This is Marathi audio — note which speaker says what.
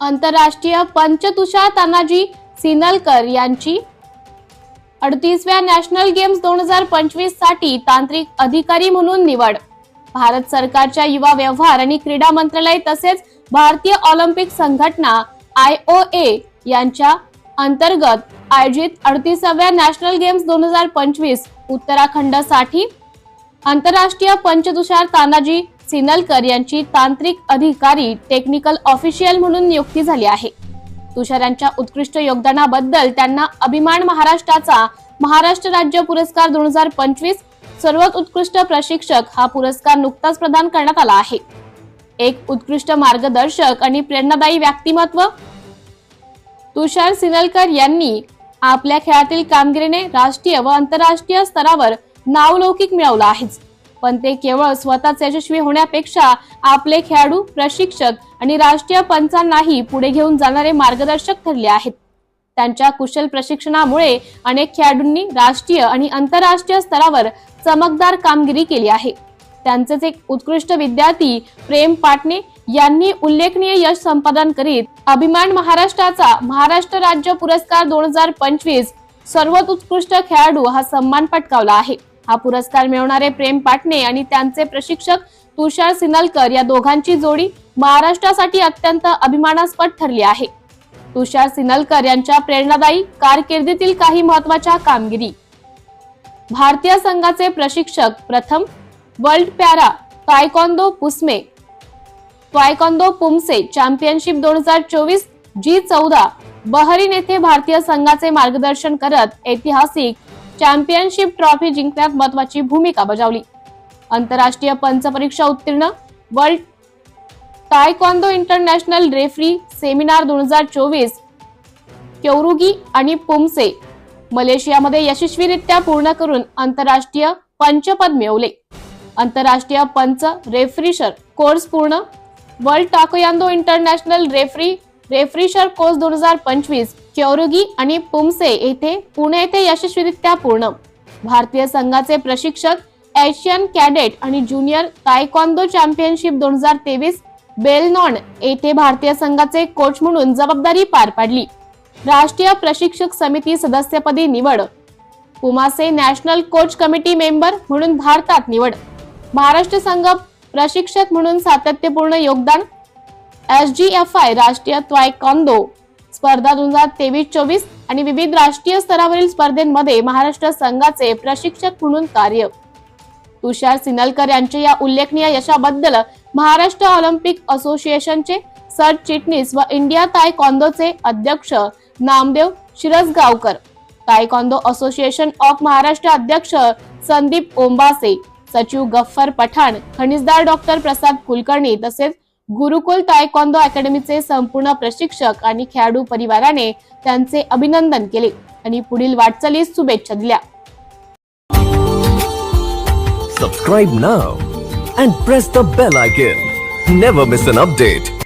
Speaker 1: आंतरराष्ट्रीय पंचतुषा तानाजी सिनलकर यांची अडतीसव्या नॅशनल गेम्स दोन हजार पंचवीससाठी तांत्रिक अधिकारी म्हणून निवड. भारत सरकारच्या युवा व्यवहार आणि क्रीडा मंत्रालय तसेच भारतीय ऑलिम्पिक संघटना आय ओ ए यांच्या अंतर्गत आयोजित अडतीसाव्या नॅशनल गेम्स दोन हजार पंचवीस उत्तराखंडसाठी आंतरराष्ट्रीय पंचतुषार तानाजी सिनलकर यांची तांत्रिक अधिकारी टेक्निकल ऑफिशियल म्हणून नियुक्ती झाली आहे. तुषार यांच्या उत्कृष्ट योगदानाबद्दल त्यांना अभिमान महाराष्ट्राचा महाराष्ट्र राज्य पुरस्कार दोन हजार पंचवीस सर्वात उत्कृष्ट प्रशिक्षक हा पुरस्कार नुकताच प्रदान करण्यात आला आहे. एक उत्कृष्ट मार्गदर्शक आणि प्रेरणादायी व्यक्तिमत्व? तुषार सिनलकर यांनी आपल्या खेळातील कामगिरीने राष्ट्रीय व आंतरराष्ट्रीय स्तरावर नावलौकिक मिळवलं आहेच. पण ते केवळ स्वतःच यशस्वी होण्यापेक्षा आपले खेळाडू प्रशिक्षक आणि राष्ट्रीय पंचांनाही पुढे घेऊन जाणारे मार्गदर्शक ठरले आहेत. त्यांच्या कुशल प्रशिक्षणामुळे अनेक खेळाडूंनी राष्ट्रीय आणि आंतरराष्ट्रीय स्तरावर चमकदार कामगिरी केली आहे. त्यांचेच एक उत्कृष्ट विद्यार्थी प्रेम पाटणे यांनी उल्लेखनीय यश संपादन करीत अभिमान महाराष्ट्राचा महाराष्ट्र राज्य पुरस्कार दोन हजार पंचवीस सर्वोत्कृष्ट खेळाडू हा सन्मान पटकावला आहे. हा पुरस्कार मिळवणारे प्रेम पाटणे आणि त्यांचे प्रशिक्षक तुषार सिनलकर या दोघांची जोडी महाराष्ट्रासाठी अत्यंत अभिमानास्पद ठरली आहे. तुषार सिनलकर यांच्या प्रेरणादायी कारकिर्दीतील काही महत्त्वाच्या कामगिरी. भारतीय संघाचे प्रशिक्षक प्रथम वर्ल्ड पॅरा तायकॉन्दो पुस्मे तायकॉन्दो पुमसे चॅम्पियनशिप दोन हजार चोवीस जी चौदा बहरीन येथे भारतीय संघाचे मार्गदर्शन करत ऐतिहासिक चॅम्पियनशिप ट्रॉफी जिंकण्यात महत्वाची भूमिका बजावली. आंतरराष्ट्रीय पंच परीक्षा उत्तीर्ण world taekwondo international referee seminar दोन हजार चोवीस. केवरुगी आणि पुमसे मलेशियामध्ये यशस्वीरित्या पूर्ण करून आंतरराष्ट्रीय पंचपद मिळवले. आंतरराष्ट्रीय पंच रेफरीशर कोर्स पूर्ण. World taekwondo international referee refresher course दोन हजार पंचवीस क्योरुगी आणि पुमसे येथे पुणे येथे यशस्वीरित्या पूर्ण. भारतीय संघाचे प्रशिक्षक एशियन कॅडेट आणि ज्युनियर तायकॉन्दो चॅम्पियनशिप दोन हजार तेवीस बेलनॉन येथे भारतीय संघाचे कोच म्हणून जबाबदारी पार पाडली. राष्ट्रीय प्रशिक्षक समिती सदस्यपदी निवड. Poomsae national coach committee member म्हणून भारतात निवड. महाराष्ट्र संघ प्रशिक्षक म्हणून सातत्यपूर्ण योगदान एस जी एफ आय राष्ट्रीय त्वायकॉन्दो स्पर्धा दोन हजार तेवीस चोवीस आणि विविध राष्ट्रीय स्तरावरील स्पर्धेमध्ये महाराष्ट्र संघाचे प्रशिक्षक म्हणून कार्य. तुषार सिनलकर यांच्या या उल्लेखनीय यशाबद्दल महाराष्ट्र ऑलिम्पिक असोसिएशनचे सरचिटणीस व इंडिया तायकॉन्दोचे अध्यक्ष Namdev Shirsagaonkar taekwondo association of Maharashtra अध्यक्ष संदीप ओंबासे सचिव गफ्फर पठाण खनिजदार डॉक्टर प्रसाद कुलकर्णी तसेच गुरुकुल तायकॉन्दो अकॅडमीचे संपूर्ण प्रशिक्षक आणि खेळाडू परिवाराने त्यांचे अभिनंदन केले आणि पुढील वाटचालीस शुभेच्छा दिल्या.
Speaker 2: Subscribe now and press the bell icon never miss an update